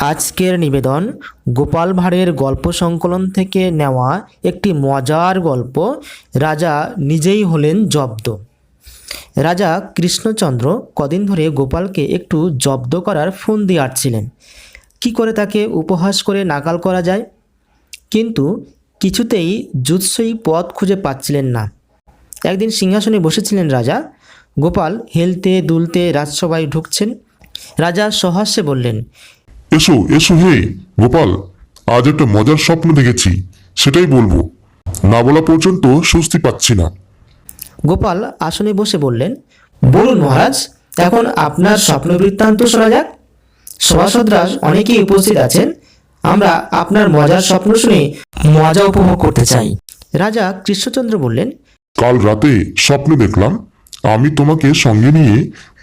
আজকের নিবেদন গোপাল ভাঁড়ের গল্প সংকলন থেকে নেওয়া একটি মজার গল্প। রাজা নিজেই হলেন জব্দ। রাজা কৃষ্ণচন্দ্র কদিন ধরে গোপালকে একটু জব্দ করার ফোন দিয়ে আটছিলেন। কী করে তাকে উপহাস করে নাকাল করা যায়? কিন্তু কিছুতেই জুৎসই পথ খুঁজে পাচ্ছিলেন না। একদিন সিংহাসনে বসেছিলেন রাজা। গোপাল হেলতে দুলতে রাজসভায় ঢুকছেন। রাজা সহাস্যে বললেন এসো এসো হে গোপাল আজ একটা মজার স্বপ্ন দেখেছি সেটাই বলব। না বলা পর্যন্ত স্বস্তি পাচ্ছি না। গোপাল আসনে বসে বললেন বলুন মহারাজ এখন আপনার স্বপ্ন বৃত্তান্ত শোনা যাক। সভাসদরা অনেকেই উপস্থিত আছেন আমরা আপনার মজার স্বপ্ন শুনে মজা উপভোগ করতে চাই। রাজা কৃষ্ণচন্দ্র বললেন কাল রাতে স্বপ্নে দেখলাম আমি তোমাকে সঙ্গে নিয়ে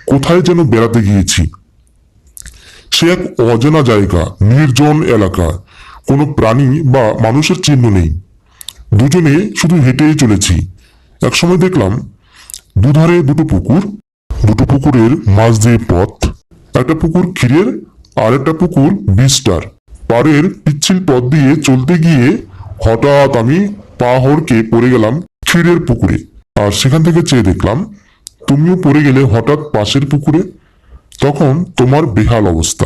কোথায় যেন বেড়াতে গিয়েছি। সে এক অজানা জায়গা, নির্জন এলাকা। কোনো প্রাণী বা মানুষের চিহ্ন নেই। দুজনে শুধু হেঁটেই চলেছি। একসময় দেখলাম দুধারে দুটো পুকুর। দুটো পুকুরের মাঝ দিয়ে পথ। একটা পুকুর ক্ষীরের আর একটা পুকুর বিস্টার পাড়ের পিচ্ছিল পথ দিয়ে চলতে গিয়ে হঠাৎ আমি পা হড়কে পড়ে গেলাম ক্ষীরের পুকুরে। আর সেখান থেকে চেয়ে দেখলাম, তুমিও পড়ে গেলে হঠাৎ পাশের পুকুরে তখন তোমার বেহাল অবস্থা।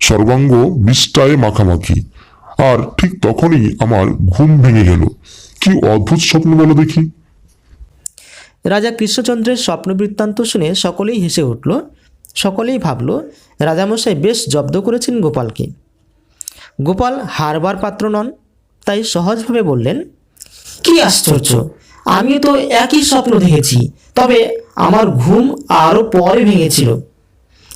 সর্বাঙ্গ বিষ্টায় মাখামাখি। আর ঠিক তখনই আমার ঘুম ভেঙে গেল কি অদ্ভুত স্বপ্ন বলো দেখি। রাজা কৃষ্ণচন্দ্রের স্বপ্ন বৃত্তান্ত শুনে সকলেই হেসে উঠল। সকলেই ভাবল রাজামশাই বেশ জব্দ করেছেন গোপালকে। গোপাল হারবার পাত্র নন তাই সহজভাবে বললেন কি আশ্চর্য! আমি তো একই স্বপ্ন দেখেছি তবে আমার ঘুম আরও পরে ভেঙেছিল।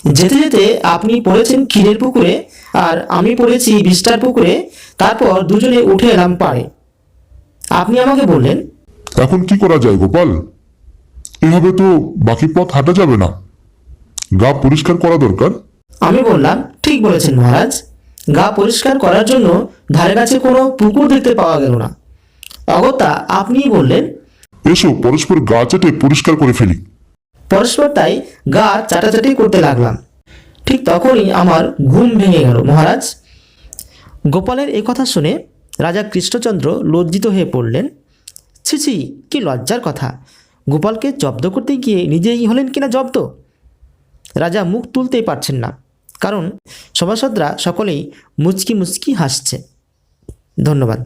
যেতে যেতে আপনি পড়েছেন ক্ষীরের পুকুরে আর আমি পড়েছি বিষ্টার পুকুরে তারপর দুজনে উঠে এলাম পাড়ে। আপনি আমাকে বললেন এখন কি করা যায় গোপাল? এভাবে তো বাকি পথ হাঁটা যাবে না। গা পরিষ্কার করা দরকার? আমি বললাম ঠিক বলেছেন মহারাজ। গা পরিষ্কার করার জন্য ধারে কাছে কোনো পুকুর দেখতে পাওয়া গেল না। অগত্যা আপনিই বললেন এসো পরস্পর গা চেটে পরিষ্কার করে ফেলি। পরস্পর তাই গা চাটাচাটি করতে লাগলাম। ঠিক তখনই আমার ঘুম ভেঙে গেল, মহারাজ। গোপালের এই কথা শুনে রাজা কৃষ্ণচন্দ্র লজ্জিত হয়ে পড়লেন। ছি ছি, কি লজ্জার কথা। গোপালকে জব্দ করতে গিয়ে নিজেই হলেন কিনা জব্দ? রাজা মুখ তুলতেই পারছেন না, কারণ সভাসদরা সকলেই মুচকি মুচকি হাসছে। ধন্যবাদ।